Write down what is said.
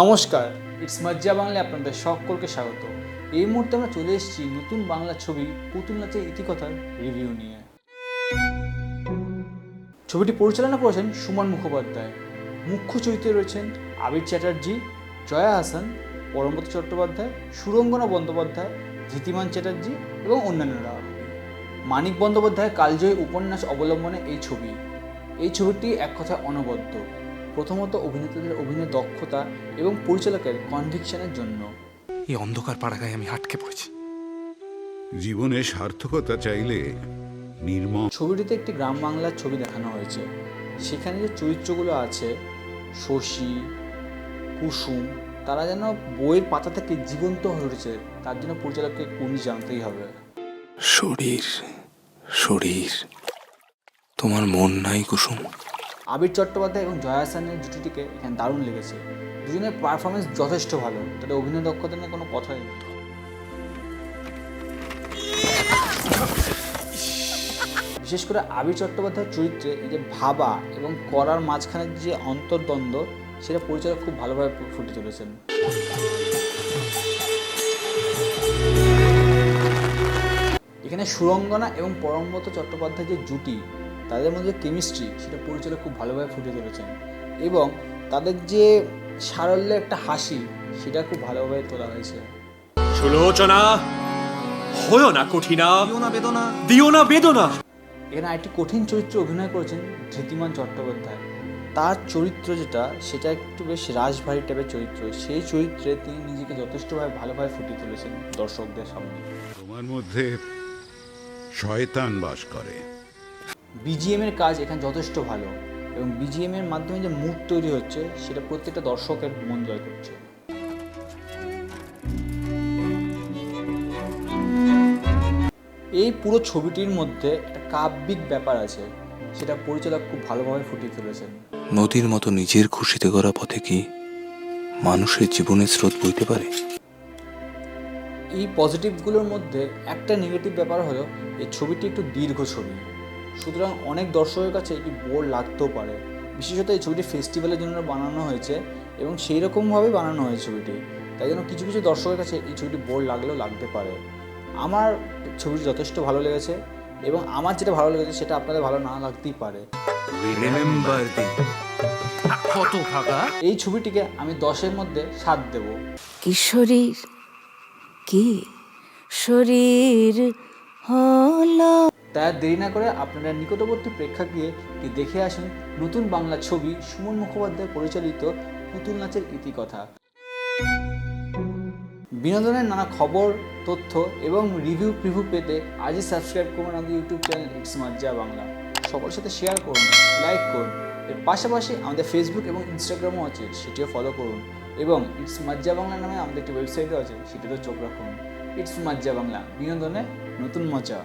নমস্কার ইটস মজ্জা বাংলায় আপনাদের সকলকে স্বাগত। এই মুহূর্তে আমরা চলে এসেছি নতুন বাংলা ছবি পুতুল নাচের ইতিকথার রিভিউ নিয়ে। ছবিটি পরিচালনা করেছেন সুমন মুখোপাধ্যায়। মুখ্য চরিত্রে রয়েছেন আবির চ্যাটার্জি, জয়া হাসান পরমব্রত চট্টোপাধ্যায়, সুরঙ্গনা বন্দ্যোপাধ্যায়, ধৃতিমান চ্যাটার্জি এবং অন্যান্যরা মানিক বন্দ্যোপাধ্যায় কালজয়ী উপন্যাস অবলম্বনে এই ছবি। এই ছবিটি এক কথায় অনবদ্য। প্রথমত অভিনেতাদের অভিনয় দক্ষতা এবং পরিচালকের কনভিকশনের জন্য। এই অন্ধকার পাড়াগায় আমি আটকে পড়েছি। জীবনে সার্থকতা চাইলে নির্মম ছবিটিতে একটি গ্রাম বাংলার ছবি দেখানো হয়েছে। সেখানে যে চরিত্রগুলো আছে শশী কুসুম তারা যেন বইয়ের পাতা থেকে জীবন্ত হয়ে উঠেছে তার জন্য পরিচালককে কুনি জানতেই হবে। শরীর শরীর। তোমার মন নাই কুসুম। আবির চট্টোপাধ্যায় এবং জয়া হাসানের জুটিটিকে এখানে দারুণ লেগেছে। দুজনের পারফরমেন্স যথেষ্ট ভালো। তাদের অভিনয় দক্ষতা নিয়ে কোনো কথাই নেই। বিশেষ করে আবির চট্টোপাধ্যায়ের চরিত্রে এই যে ভাবা এবং করার মাঝখানে যে অন্তর্দ্বন্দ্ব, সেটা পরিচালক খুব ভালোভাবে ফুটে তুলেছেন। এখানে সুরঙ্গনা এবং পরমব্রত চট্টোপাধ্যায় যে জুটি তাদের মধ্যে কেমিস্ট্রি সেটা পরিচালক খুব ভালোভাবে ফুটে তুলেছেন এবং তাদের যে সারল্যের একটা হাসি সেটা খুব ভালোভাবে তোলা হয়েছে। সুলোচনা হয়েও না কঠিনা দিও না বেদনা। দিও না বেদনা। এখানে একটি কঠিন চরিত্রে অভিনয় করেছেন ধৃতিমান চট্টোপাধ্যায়। তার চরিত্র যেটা সেটা একটু বেশ রাশভারী টাইপের চরিত্র। সেই চরিত্রে তিনি নিজেকে যথেষ্টভাবে ভালোভাবে ফুটিয়ে তুলেছেন দর্শকদের সামনে। তোমার মধ্যে শয়তান বাস করে। বিজিএম এর কাজ এখানে যথেষ্ট ভালো এবং বিজিএম এর মাধ্যমে যে মুড তৈরি হচ্ছে সেটা প্রত্যেকটা দর্শকের মন জয় করছে। এই পুরো ছবিটির মধ্যে একটা কাব্যিক ব্যাপার আছে সেটা পরিচালক খুব ভালোভাবে ফুটিয়ে তুলেছেন। নদীর মতো নিজের খুশিতে গড়া পথে কি মানুষের জীবনের স্রোত বইতে পারে? এই পজিটিভগুলোর মধ্যে একটা নেগেটিভ ব্যাপার হলো এই ছবিটি একটু দীর্ঘ ছবি। সুতরাং অনেক দর্শকের কাছে এটি বোর লাগতেও পারে। বিশেষত এই ছবিটি ফেস্টিভ্যালের জন্য বানানো হয়েছে এবং সেই রকমভাবেই বানানো হয়েছে ছবিটি। তাই জন্য কিছু কিছু দর্শকের কাছে এই ছবিটি বোর লাগলেও লাগতে পারে। আমার ছবিটি যথেষ্ট ভালো লেগেছে এবং আমার যেটা ভালো লেগেছে সেটা আপনাদের ভালো না লাগতেই পারে। এই ছবিটিকে আমি দশের মধ্যে সাত দেবো। কিশোরীর কি শরীর হলো? তাই দেরি না করে আপনারা নিকটবর্তী প্রেক্ষাগৃহে দেখে আসুন নতুন বাংলা ছবি সুমন মুখোপাধ্যায় পরিচালিত পুতুল নাচের ইতিকথা। বিনোদনের নানা খবর, তথ্য এবং রিভিউ প্রিভিউ পেতে আজই সাবস্ক্রাইব করুন আমাদের YouTube channel it's Majja Bangla সকলের সাথে শেয়ার করুন লাইক করুন। এর পাশাপাশি আমাদের ফেসবুক এবং ইনস্টাগ্রামও আছে, সেটিও ফলো করুন। এবং ইটস মাজ্জা বাংলা নামে আমাদের একটি ওয়েবসাইটও আছে, সেটিতেও চোখ রাখুন। ইটস মাজ্জা বাংলা বিনোদনে নতুন মজা।